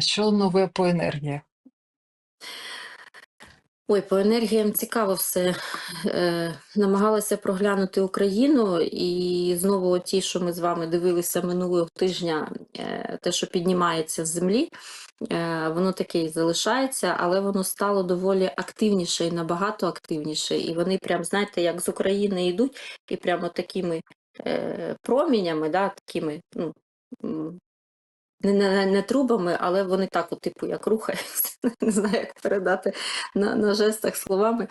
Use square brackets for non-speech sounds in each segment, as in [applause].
Що нове по енергії? Ой, по енергіям цікаво все. Е, намагалася проглянути Україну, і знову ті, що ми з вами дивилися минулого тижня, е, те, що піднімається з землі, е, воно таке і залишається, але воно стало доволі активніше і набагато активніше. І вони прям, знаєте, як з України йдуть, і прямо такими е, промінями, да, такими, ну. Не, не, не трубами, але вони так, от, типу, як рухаються, [laughs] не знаю, як передати на, на жестах словами.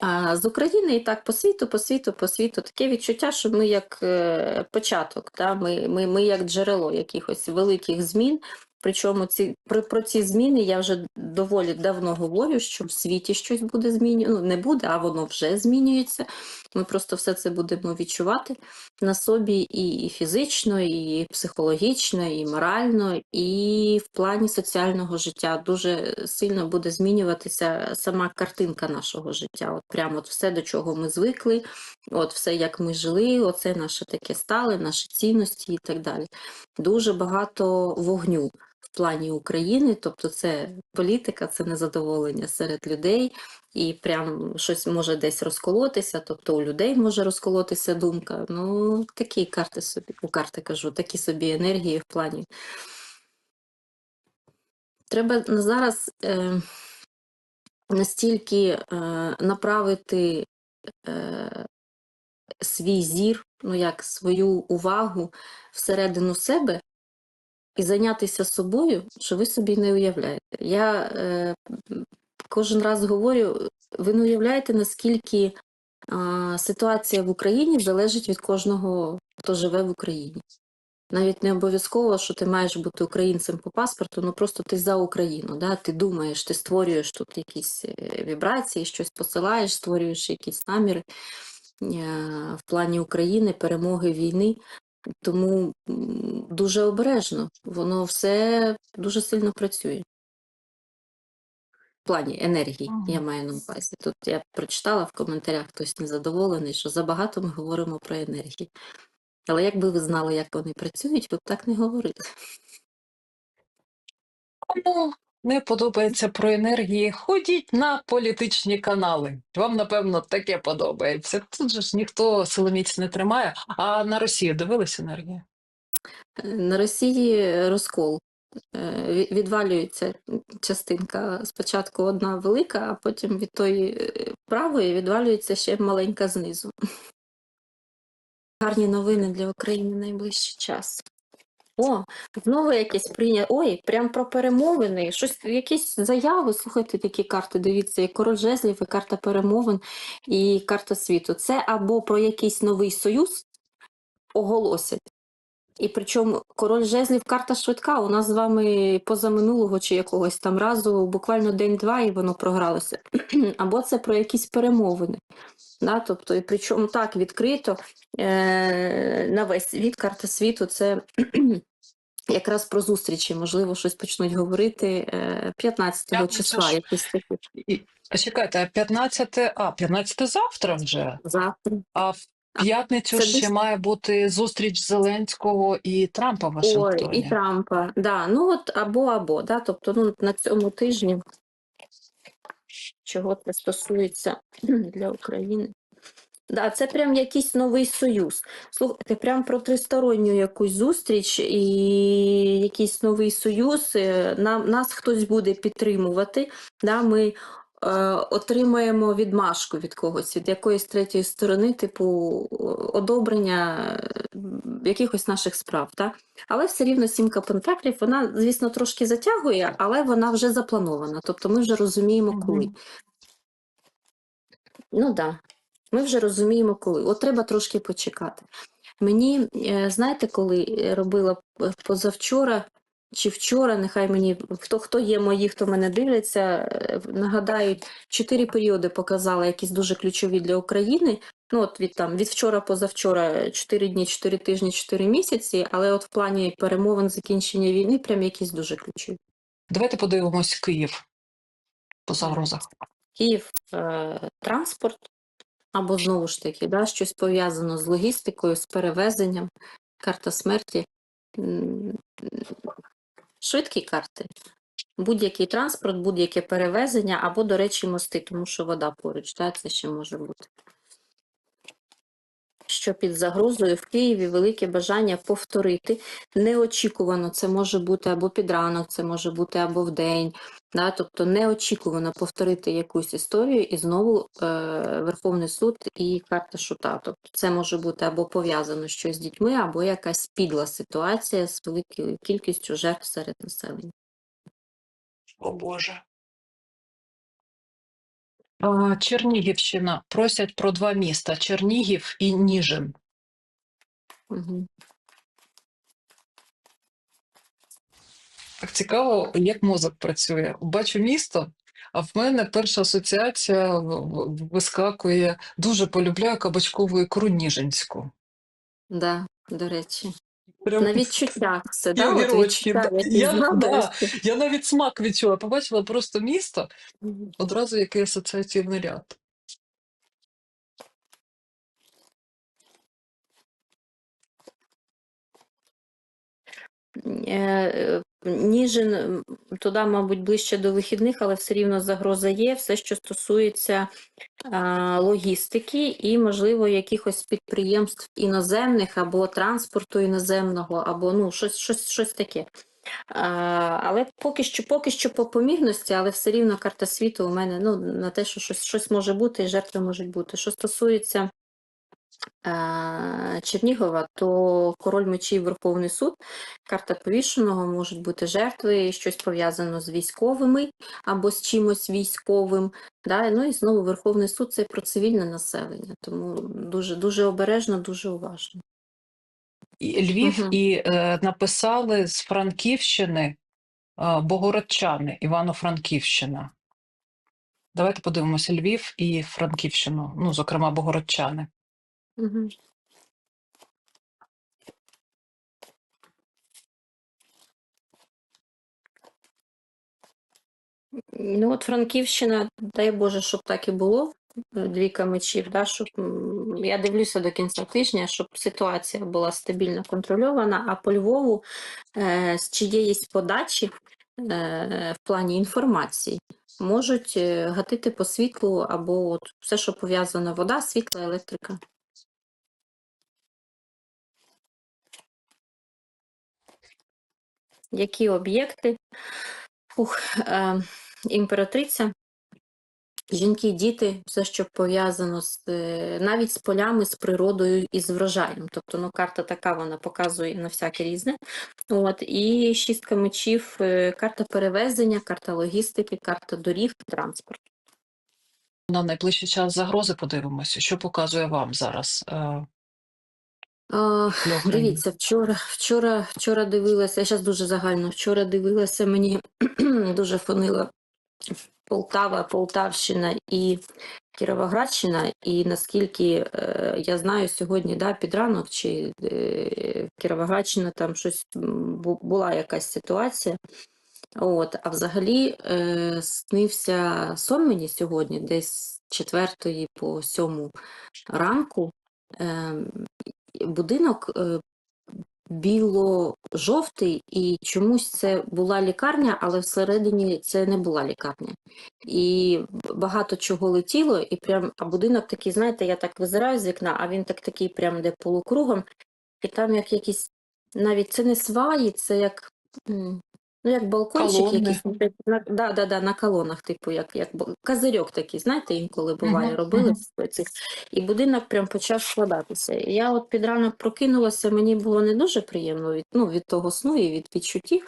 А з України і так по світу, по світу, по світу. Таке відчуття, що ми як е, початок, да? ми, ми, ми як джерело якихось великих змін. Причому ці про, про ці зміни я вже доволі давно говорю, що в світі щось буде змінювати. Ну, не буде, а воно вже змінюється. Ми просто все це будемо відчувати на собі і, фізично, і психологічно, і морально, і в плані соціального життя дуже сильно буде змінюватися сама картинка нашого життя. От прямо от все, до чого ми звикли, от все, як ми жили, оце наше таке стале, наші цінності і так далі. Дуже багато вогню. В плані України, тобто це політика, це незадоволення серед людей, і прям щось може десь розколотися, тобто у людей може розколотися думка. Ну, такі карти собі, у карти кажу, такі собі енергії в плані. Треба зараз е, настільки е, направити е, свій зір, ну як свою увагу всередину себе і зайнятися собою, що ви собі не уявляєте. Я е, кожен раз говорю, ви не уявляєте, наскільки а, ситуація в Україні залежить від кожного, хто живе в Україні. Навіть не обов'язково, що ти маєш бути українцем по паспорту, ну просто ти за Україну. Да? Ти думаєш, ти створюєш тут якісь е, вібрації, щось посилаєш, створюєш якісь наміри е, в плані України, перемоги війни. Тому дуже обережно, воно все дуже сильно працює. В плані енергії, я маю на увазі. Тут я прочитала в коментарях, хтось незадоволений, що забагато ми говоримо про енергії. Але якби ви знали, як вони працюють, ви б так не говорили. Не подобається про енергії, ходіть на політичні канали. Вам, напевно, таке подобається. Тут же ж ніхто силоміць не тримає. А на Росію дивились енергії? Е, На Росії розкол. Е, Відвалюється частинка спочатку одна велика, а потім від тої е, правої відвалюється ще маленька знизу. Гарні новини для України найближчий час. О, знову якесь прийняття. Ой, прям про перемовини. Щось, якісь заяви. Слухайте, такі карти. Дивіться, і король жезлів, і карта перемовин, і карта світу. Це або про якийсь новий союз оголосять. І причому король жезлів карта швидка. У нас з вами позаминулого чи якогось там разу буквально день-два, і воно програлося. [clears throat] Або це про якісь перемовини. Да? Тобто, і причому так відкрито е- на весь світ, карта світу це якраз про зустрічі. Можливо, щось почнуть говорити е, 15 П'ятниця числа. такі чекайте, а 15, а 15 завтра вже. завтра. А в п'ятницю Це ще десь- має бути зустріч Зеленського і Трампа в Ой, і Трампа. Да, ну от або або, да, тобто ну, на цьому тижні, чого це стосується для України. Да, це прям якийсь новий союз. Слухайте, прям про тристоронню якусь зустріч і якийсь новий союз. Е, Нам, нас хтось буде підтримувати. Да, ми е, отримаємо відмашку від когось, від якоїсь третьої сторони, типу одобрення якихось наших справ. Да? Але все рівно сімка пентаклів, вона, звісно, трошки затягує, але вона вже запланована. Тобто ми вже розуміємо, коли. Ну так, да. Ми вже розуміємо, коли. От треба трошки почекати. Мені, е, знаєте, коли е, робила позавчора чи вчора, нехай мені хто хто є мої, хто мене дивляться, е, нагадають, чотири періоди показала, якісь дуже ключові для України. Ну, от від там від вчора, позавчора, чотири дні, чотири тижні, чотири місяці, але от в плані перемовин закінчення війни, прям якісь дуже ключові. Давайте подивимось Київ по загрозах. Київ е, транспорт, або знову ж таки, да, щось пов'язано з логістикою, з перевезенням, карта смерті. Швидкі карти. будь-який транспорт, будь-яке перевезення або, до речі, мости, тому що вода поруч, да, це ще може бути. Що під загрозою в Києві велике бажання повторити неочікувано. Це може бути або під ранок, це може бути або в день. Да? Тобто неочікувано повторити якусь історію і знову е, Верховний суд і карта шута. Тобто це може бути або пов'язано щось з дітьми, або якась підла ситуація з великою кількістю жертв серед населення. О Боже. Чернігівщина. Просять про два міста: Чернігів і Ніжин. Угу. Так цікаво, як мозок працює. Бачу місто, а в мене перша асоціація вискакує. Дуже полюбляю кабачкову ікру Ніжинську. Да, до речі. Прям На відчуттях все, да? От огірочки, відчуття, да. які Я- згадуєш. я навіть смак відчула. Побачила просто місто, одразу який асоціативний ряд. Е, е, Ніжин м, туди, мабуть, ближче до вихідних, але все рівно загроза є. Все, що стосується логістики і, можливо, якихось підприємств іноземних або транспорту іноземного, або ну, щось, щось, щось таке. Але поки що, поки що по помірності, але все рівно карта світу у мене ну, на те, що щось, щось може бути і жертви можуть бути. Що стосується Чернігова, то король мечів Верховний суд, карта повішеного, можуть бути жертви, щось пов'язано з військовими або з чимось військовим. Да? Ну і знову Верховний суд це про цивільне населення, тому дуже, дуже обережно, дуже уважно. І Львів Мгм. і е, написали з Франківщини е, Богородчани, Івано-Франківщина. Давайте подивимося Львів і Франківщину, ну, зокрема, Богородчани. Ну, от Франківщина, дай Боже, щоб так і було. е, Двійка мечів, да, щоб я дивлюся до кінця тижня, щоб ситуація була стабільно контрольована. А по Львову е, з чиєїсь подачі е, в плані інформації можуть гатити по світлу або от все, що пов'язано вода, світла, електрика. Які об'єкти? Е, імператриця, жінки, діти, все, що пов'язано з е, навіть з полями, з природою і з врожаєм. Тобто, ну, карта така вона показує на всяке різне. От, і шістка мечів, е, карта перевезення, карта логістики, карта доріг, транспорт. На найближчий час загрози подивимося. Що показує вам зараз? А. Дивіться, вчора, вчора, вчора дивилася, я зараз дуже загально, вчора дивилася, мені [clears throat] дуже фонила Полтава, Полтавщина і Кіровоградщина, і наскільки е, я знаю сьогодні, да, під ранок чи е, Кіровоградщина там щось була якась ситуація. От, а взагалі е, снився сон мені сьогодні, десь з 4 по 7 ранку. Е, будинок е, біло-жовтий, і чомусь це була лікарня, але всередині це не була лікарня. І багато чого летіло, і прям, а будинок такий, знаєте, я так визираю з вікна, а він так такий прям де полукругом, і там як якісь, навіть це не сваї, це як. Ну, як балкончик якийсь, на, да, да, да, на колонах, типу, як, як козирьок такий, знаєте, інколи буває, Мгм, робили мгм. з цих. І будинок прям почав складатися. І я от під ранок прокинулася, мені було не дуже приємно від, ну, від того сну і від відчуттів.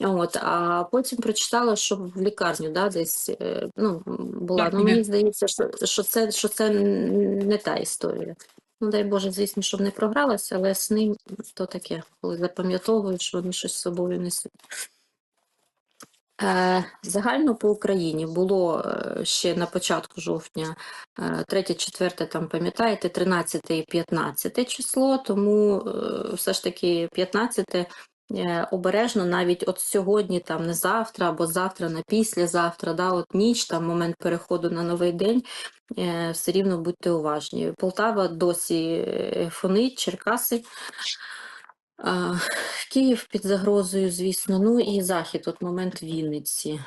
От, а потім прочитала, що в лікарню да, десь е, ну, була. Так, Ну, мені здається, що, що, це, що це не та історія. Ну, дай Боже, звісно, щоб не програлася, але сни то таке, коли запам'ятовуєш, вони щось з собою несуть. Е, Загально по Україні було е, ще на початку жовтня 3-4, там пам'ятаєте, 13 і 15 число, тому е, все ж таки 15 е, обережно навіть от сьогодні, там не завтра, або завтра на післязавтра, да, от ніч, там момент переходу на новий день, е, все рівно будьте уважні. Полтава досі е, фонить, Черкаси. Київ під загрозою, звісно, ну і захід, от момент Вінниці.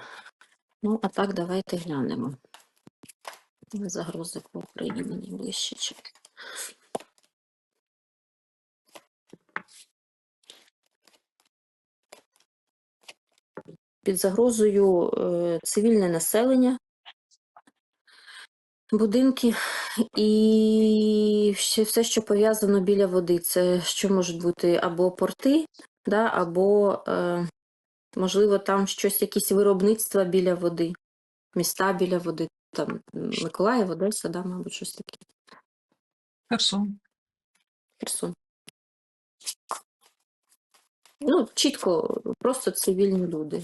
Ну, а так, давайте глянемо. Загрози по Україні найближчі. Під загрозою е, цивільне населення, будинки і ще все, що пов'язано біля води. Це що можуть бути або порти, да, або, е, можливо, там щось, якісь виробництва біля води, міста біля води, там Миколаїв, Одеса, да, мабуть, щось таке. Херсон. Херсон. Ну, чітко, просто цивільні люди.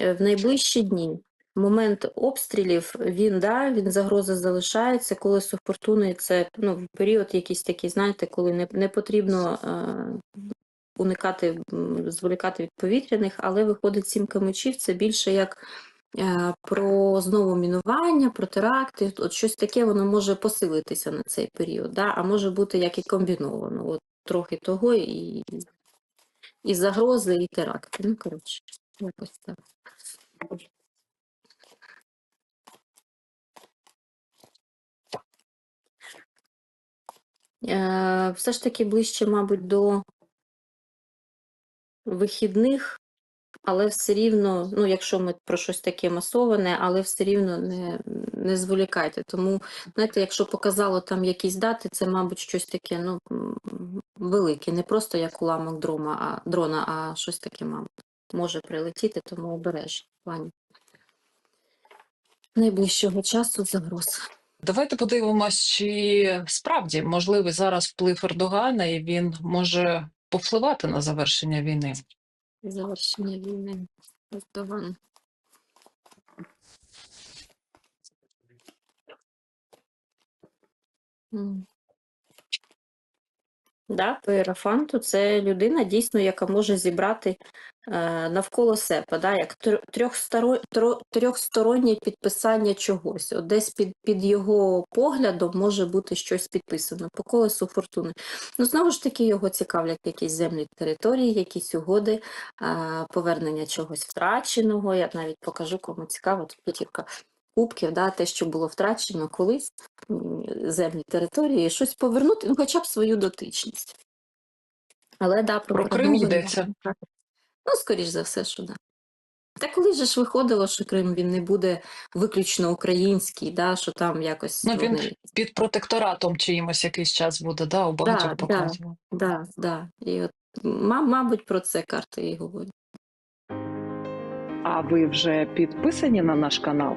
Е, В найближчі дні момент обстрілів, він, да, він загроза залишається. Колесо фортуни це ну, період якийсь такий, знаєте, коли не, не потрібно е, уникати, зволікати від повітряних, але виходить сімка мечів, це більше як е, про знову мінування, про теракти. От щось таке воно може посилитися на цей період, да? а може бути як і комбіновано. От трохи того і, і загрози, і теракти. Ну, коротше, якось так. Е, Все ж таки ближче, мабуть, до вихідних, але все рівно, ну, якщо ми про щось таке масоване, але все рівно не, не зволікайте. Тому, знаєте, якщо показало там якісь дати, це, мабуть, щось таке, ну, велике, не просто як уламок дрона, а дрона, а щось таке, мабуть, може прилетіти, тому обережно в плані найближчого часу загроз. Давайте подивимось, чи справді можливий зараз вплив Ердогана, і він може повпливати на завершення війни. Завершення війни. Ердоган. Да, по це людина дійсно, яка може зібрати е, навколо себе, да, як тр- трьохстороннє підписання чогось. От десь під, під його поглядом може бути щось підписано по колесу фортуни. Ну, знову ж таки, його цікавлять якісь землі території, якісь угоди, е, повернення чогось втраченого. Я навіть покажу, кому цікаво, тут п'ятірка кубків, да, те, що було втрачено колись, землі території, щось повернути, ну, хоча б свою дотичність. Але да, про, Про Крим йдеться. Ну, скоріш за все, що да. Та коли же ж виходило, що Крим він не буде виключно український, да, що там якось Ну, він вони- під протекторатом чиїмось якийсь час буде, да, у багатьох да. показував. Да, да. І от, мабуть, про це карти і говорять. А ви вже підписані на наш канал?